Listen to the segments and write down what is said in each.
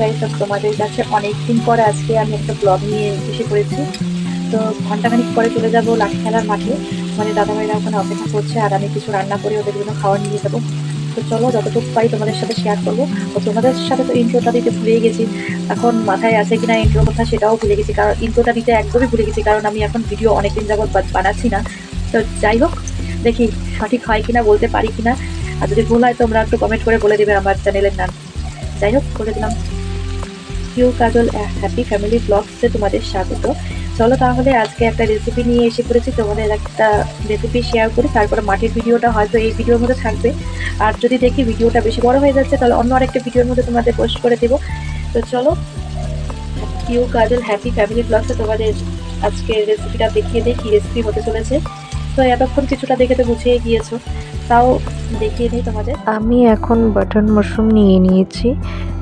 Guys তোমাদের কাছে অনেক দিন পরে আজকে আমি একটা ব্লগ নিয়ে এসে পড়েছি। তো ঘন্টাখানিক পরে চলে যাব লাঠি খেলার মাঠে। মানে দাদাভাইরা ওখানে অপেক্ষা করছে, আর আমি কিছু রান্না করে ওদের জন্য খাওয়ার নিয়ে যাব। তো চলো, যতটুকু পাই তোমাদের সাথে শেয়ার করব। তো তোমাদের সাথে তো ইন্ট্রোটা দিতে ভুলে গেছি। এখন মাথায় আছে কিনা ইন্ট্রো কথা সেটাও ভুলে গেছি। কারণ ইন্ট্রোটা দিতে একদমই ভুলে গেছি। কারণ আমি এখন ভিডিও অনেকদিন যাবত বানাচ্ছি না। তো যাই হোক, দেখি সঠিক হয় কিনা, বলতে পারি কিনা। আর যদি ভুল হয় তোমরা একটু কমেন্ট করে বলে দেবে আমার চ্যানেলের নাম। যাই হোক বলে দিলাম। কিউ কাজল হ্যাপি ফ্যামিলি ব্লগসে তোমাদের স্বাগত। চলো তাহলে আজকে একটা রেসিপি নিয়ে এসে পড়েছি, তোমাদের একটা রেসিপি শেয়ার করি, তারপরে মাটির ভিডিওটা হয়তো এই ভিডিওর মধ্যে থাকবে। আর যদি দেখি ভিডিওটা বেশি বড় হয়ে যাচ্ছে, তাহলে অন্য আরেকটা ভিডিওর মধ্যে তোমাদের পোস্ট করে দেবো। তো চলো কিউ কাজল হ্যাপি ফ্যামিলি ব্লগসে তোমাদের আজকে রেসিপিটা দেখিয়ে দিই, কী রেসিপি হতে চলেছে। তো এতক্ষণ কিছুটা দেখে তো বুঝিয়ে গিয়েছো। তাও দেখিয়ে দিই তোমাদের। আমি এখন বাটন মাশরুম নিয়ে নিয়েছি।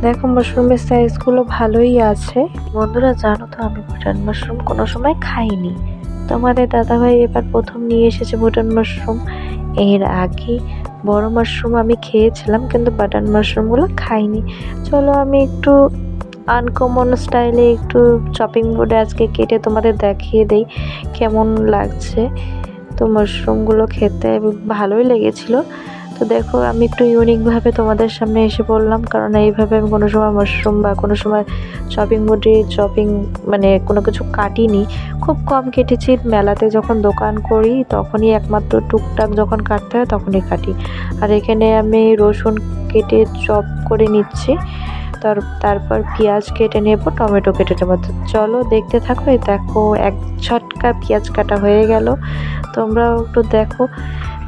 দেখো মাশরুমের সাইজগুলো ভালোই আছে। বন্ধুরা, জানো তো আমি বাটন মাশরুম কোনো সময় খাইনি। তোমাদের দাদাভাই এবার প্রথম নিয়ে এসেছে বাটন মাশরুম এর আগে বড় মাশরুম আমি খেয়েছিলাম, কিন্তু বাটন মাশরুমগুলো খাইনি। চলো আমি একটু আনকমন স্টাইলে একটু চপিং বোর্ডে আজকে কেটে তোমাদের দেখিয়ে দেই কেমন লাগছে। তো মাশরুমগুলো খেতে ভালোই লেগেছিলো। তো দেখো, আমি একটু ইউনিকভাবে তোমাদের সামনে এসে পড়লাম, কারণ এইভাবে আমি কোনো সময় মাশরুম বা কোনো সময় শপিং বোর্ডে চপিং মানে কোনো কিছু কাটিনি। খুব কম কেটেছি, মেলাতে যখন দোকান করি, তখনই একমাত্র টুকটাক যখন কাটতে হয়, তখনই কাটি। আর এখানে আমি রসুন কেটে চপ করে নিচ্ছি, তার, তারপর পেঁয়াজ কেটে নেব, টমেটো কেটে নেব। তো চলো দেখতে থাকো দেখো এক ছটকা পেঁয়াজ কাটা হয়ে গেল। তোমরাও একটু দেখো।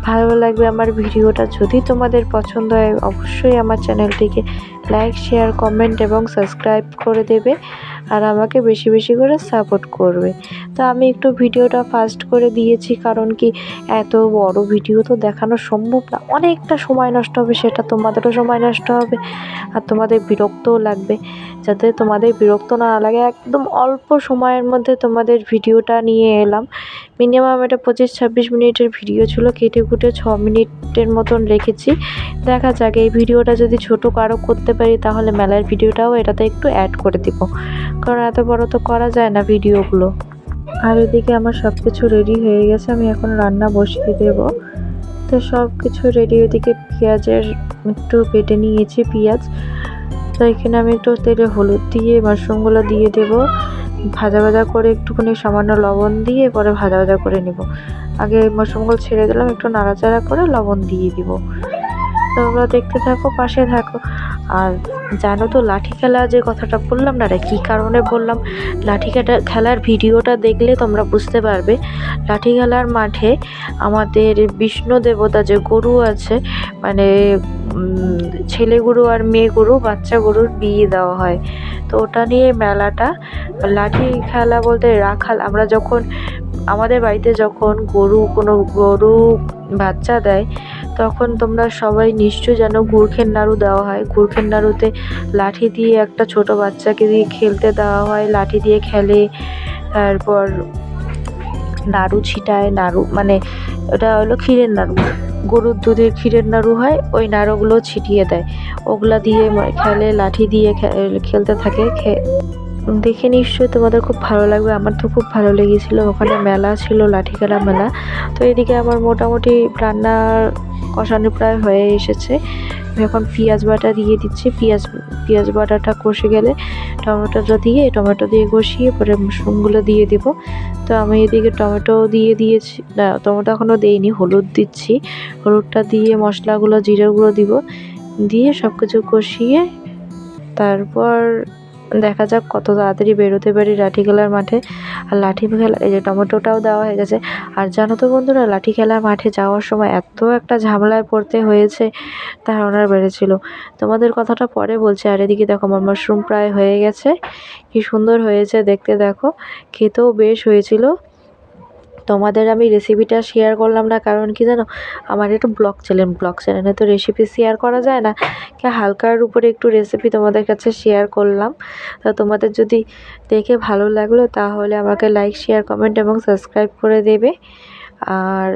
ভালো লাগবে আমার ভিডিওটা। যদি তোমাদের পছন্দ হয় অবশ্যই আমার চ্যানেলটিকে লাইক শেয়ার কমেন্ট এবং সাবস্ক্রাইব করে দেবে আর আমাকে বেশি বেশি করে সাপোর্ট করবে। তো আমি একটু ভিডিওটা ফাস্ট করে দিয়েছি কারণ কি এত বড় ভিডিও তো দেখানো সম্ভব না। অনেকটা সময় নষ্ট হবে, সেটা তোমাদেরও সময় নষ্ট হবে আর তোমাদের বিরক্তও লাগবে। যাতে তোমাদের বিরক্ত না লাগে, একদম অল্প সময়ের মধ্যে তোমাদের ভিডিওটা নিয়ে এলাম। মিনিমাম এটা পঁচিশ ছাব্বিশ মিনিটের ভিডিও ছিল, কেটে কুটে ছ মিনিটের মতন রেখেছি। দেখা যাক, এই ভিডিওটা যদি ছোট কারও করতে পারি, তাহলে মেলার ভিডিওটাও এটাতে একটু অ্যাড করে দিব। কারণ এত বড় তো করা যায় না ভিডিওগুলো। আর এদিকে আমার সব কিছু রেডি হয়ে গেছে, আমি এখন রান্না বসিয়ে দেব। তো সব কিছু রেডি ওদিকে পেঁয়াজের একটু বেটে নিয়েছি পেঁয়াজ। তো এখানে আমি একটু তেলে হলুদ দিয়ে, মাশরুমগুলো দিয়ে দেব। ভাজা ভাজা করে একটুখানি সামান্য লবণ দিয়ে, পরে ভাজা ভাজা করে নিব। আগে মাশরুমগুলো ছেড়ে দিলাম, একটু নাড়াচাড়া করে লবণ দিয়ে দিব। তোমরা দেখতে থাকো, পাশে থাকো। আর জানো তো, লাঠি খেলা যে কথাটা বললাম না রে কী কারণে বললাম? লাঠি খেলা খেলার ভিডিওটা দেখলে তোমরা বুঝতে পারবে। লাঠি খেলার মাঠে আমাদের বিষ্ণু দেবতা যে গরু আছে মানে ছেলে গরু আর মেয়ে গরু, বাচ্চা গরুর বিয়ে দেওয়া হয়। তো ওটা নিয়ে মেলাটা, লাঠি খেলা বলতে রাখাল, আমরা যখন, আমাদের বাড়িতে যখন গরু, কোনো গরু বাচ্চা দেয় তখন তোমরা সবাই নিশ্চয় জানো গুড়খের নাড়ু দেওয়া হয়। গুড়খের নাড়ুতে লাঠি দিয়ে একটা ছোট বাচ্চাকে দিয়ে খেলতে দেওয়া হয়। লাঠি দিয়ে খেলে, তারপর নাড়ু ছিটায়, নাড়ু মানে ওটা হলো ক্ষীরের নাড়ু। গরুর দুধের ক্ষীরের নাড়ু হয়, ওই নাড়ুগুলো ছিটিয়ে দেয়। ওগুলা দিয়ে খেলে, লাঠি দিয়ে খেলতে থাকে দেখে নিশ্চয়ই তোমাদের খুব ভালো লাগবে। আমার তো খুব ভালো লেগেছিলো। ওখানে মেলা ছিল, লাঠি খেলা মেলা। তো এদিকে আমার মোটামুটি রান্নার কষানো প্রায় হয়ে এসেছে। এখন পেঁয়াজ বাটা দিয়ে দিচ্ছি। পেঁয়াজ পেঁয়াজ বাটাটা কষে গেলে টমেটোটা দিয়ে, টমেটো দিয়ে কষিয়ে পরে মাশরুমগুলো দিয়ে দিব। তো আমি এদিকে টমেটো দিয়ে দিয়েছি। না, টমেটো এখনও দিইনি, হলুদ দিচ্ছি। হলুদটা দিয়ে মশলাগুলো, জিরেগুলো দিব। দিয়ে সব কিছু কষিয়ে তারপর দেখা যাক কত তাড়াতাড়ি বেরোতে পারি লাঠি খেলার মাঠে। আর লাঠি খেলা এই যে টমেটোটাও দেওয়া হয়ে গেছে। আর জানো তো বন্ধুরা, লাঠি খেলার মাঠে যাওয়ার সময় এত একটা ঝামেলায় পড়তে হয়েছে ধারণার বেড়েছিল। তোমাদের কথাটা পরে বলছে। আর এদিকে দেখো, আমার মাশরুম প্রায় হয়ে গেছে। কি সুন্দর হয়েছে দেখতে দেখো। খেতেও বেশ হয়েছিল। তোমাদের আমি রেসিপিটা শেয়ার করলাম না, কারণ কি জানো, আমার একটু ব্লগ চ্যানেল ব্লগ চ্যানেলে তো রেসিপি শেয়ার করা যায় না। কে হালকার উপরে একটু রেসিপি তোমাদের কাছে শেয়ার করলাম। তো তোমাদের যদি দেখে ভালো লাগল, তাহলে আমাকে লাইক শেয়ার কমেন্ট এবং সাবস্ক্রাইব করে দেবে। আর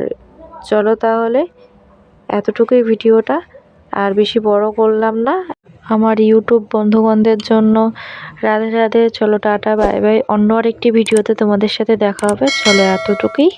চলো তাহলে, এতটুকুই ভিডিওটা। আর বেশি বড় করলাম না। আমার ইউটিউব বন্ধুগণদের জন্য রাধে রাধে। চলো টাটা, বাই বাই। অন্য আরেকটি ভিডিওতে তোমাদের সাথে দেখা হবে। চলো এতটুকুই।